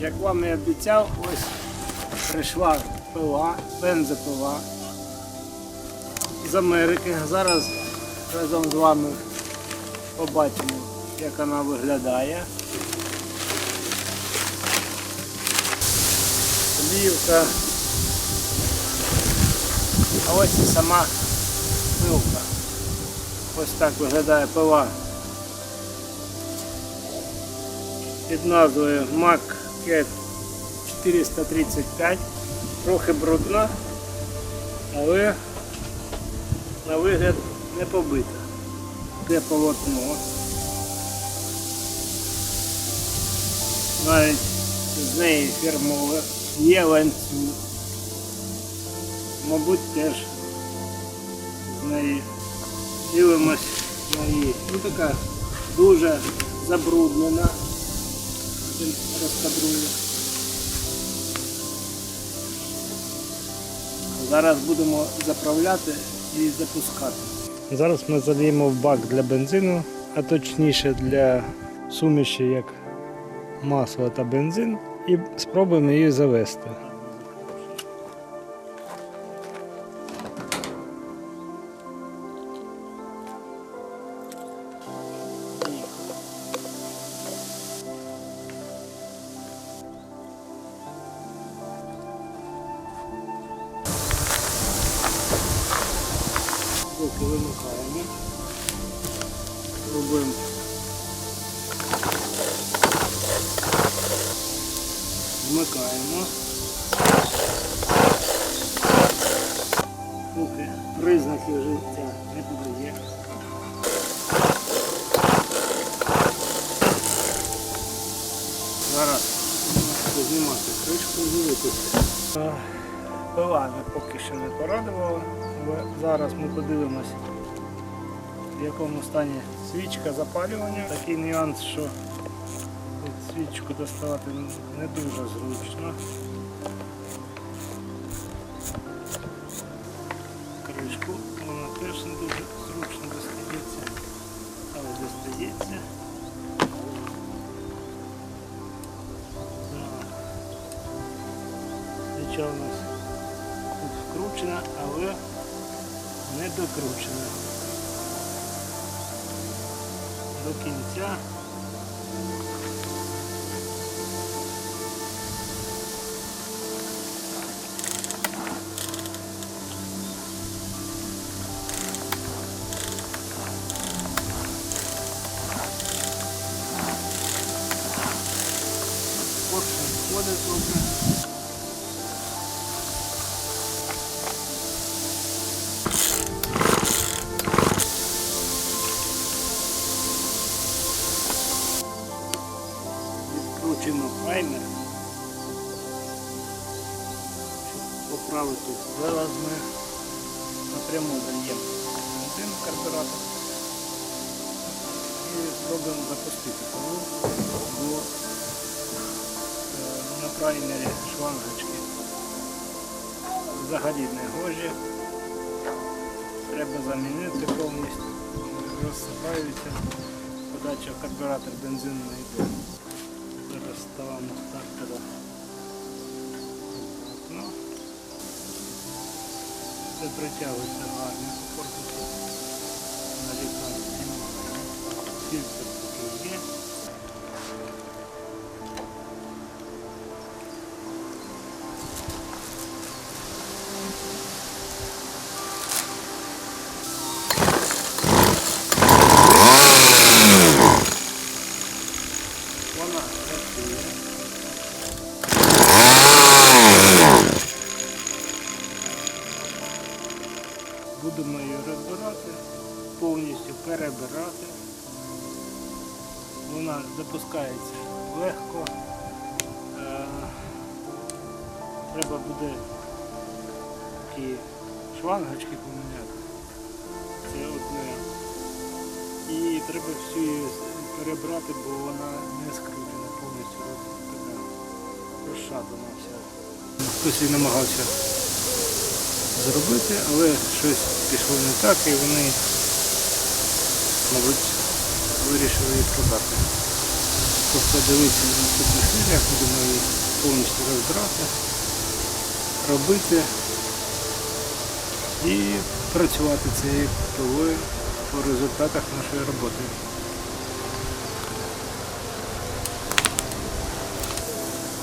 Як вам і обіцяв, ось прийшла пила, бензопила з Америки. Зараз разом з вами побачимо, як вона виглядає. Плівка. А ось і сама пилка. Ось так виглядає пила. Під назвою Mac Cat 435. Трохи брудна, але на вигляд не побита. Де полотно. Навіть з неї фірмове. Є ланцюг. Мабуть, теж з неї дивимось на її. Ну така дуже забруднена. Він розкадрує. Зараз будемо заправляти і запускати. Зараз ми заліємо в бак для бензину, а точніше для суміші як масло та бензин, і спробуємо її завести. Вимикаємо. Робимо. Вмикаємо. Поки признаків життя не подає. Зараз знімати кришку і дивитися. Пила ми поки що не порадувала, зараз ми подивимось, в якому стані свічка запалювання. Такий нюанс, що свічку доставати не дуже зручно. Кришку вона теж не дуже зручно достається, але достається. Так. У нас тут але не докручена. До кінця. Поршень входить добре. Поправити. Зараз ми напряму даємо бензин карбюратор і спробуємо запустити пилу до е, на шлангочки. Взагалі не гожі. Треба замінити повністю. Розсипаються. Подача в карбюратор бензину не йде. це притягується гарно по корпусу. Налікати немає. Фільтр такий є. Вона працює. Будемо її розбирати, повністю перебирати. Вона запускається легко. Е, Треба буде такі шлангочки поміняти. Це одне. І треба всю її перебрати, бо вона не скручена повністю така розшатана вся. Хтось і намагався зробити, але щось пішло не так і вони, мабуть, вирішили її продати. Тобто дивіться в наступних серіях, будемо її повністю розбирати, робити і працювати цією пилою по результатах нашої роботи.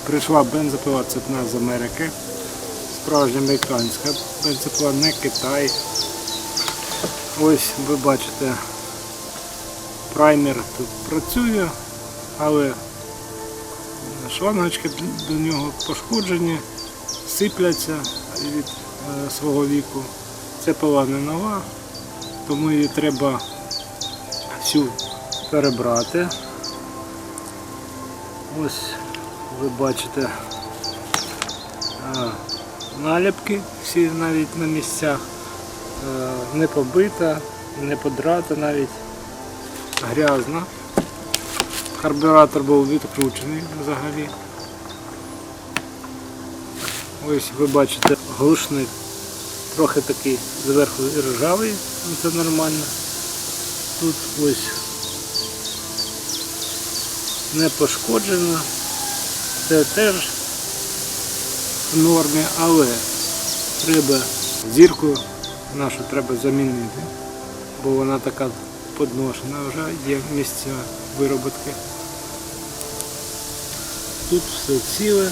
Прийшла бензопила цепна з Америки. Справжня американська бензопила, не Китай. Ось ви бачите, праймер тут працює, але шлангочки до нього пошкоджені, сипляться від е, свого віку. Це пила не нова, тому її треба всю перебрати. Ось ви бачите а, наліпки всі навіть на місцях. Е, Не побита, не подрата навіть грязна. Карбюратор був відкручений взагалі. Ось ви бачите глушник трохи такий зверху ржавий, це нормально. Тут ось не пошкоджено. Це теж в нормі, але треба зірку нашу треба замінити, бо вона така подношена вже, є місця вироботки. Тут все ціле.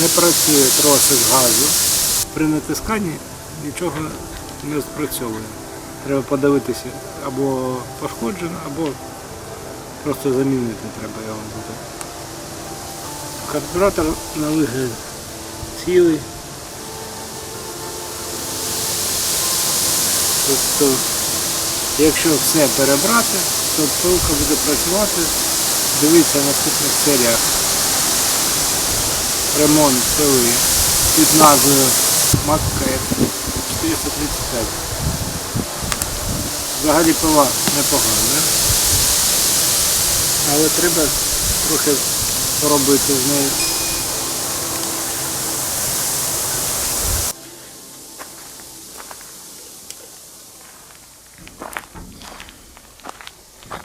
Не працює тросик газу. При натисканні нічого не спрацьовує. Треба подивитися або пошкоджено, або просто замінити треба його буде. Карбюратор на вигляд цілий. Тобто, якщо все перебрати, то пилка буде працювати. Дивіться в наступних серіях ремонт пили під назвою Маккет 435. Взагалі пила непогана, але треба трохи поробити з нею.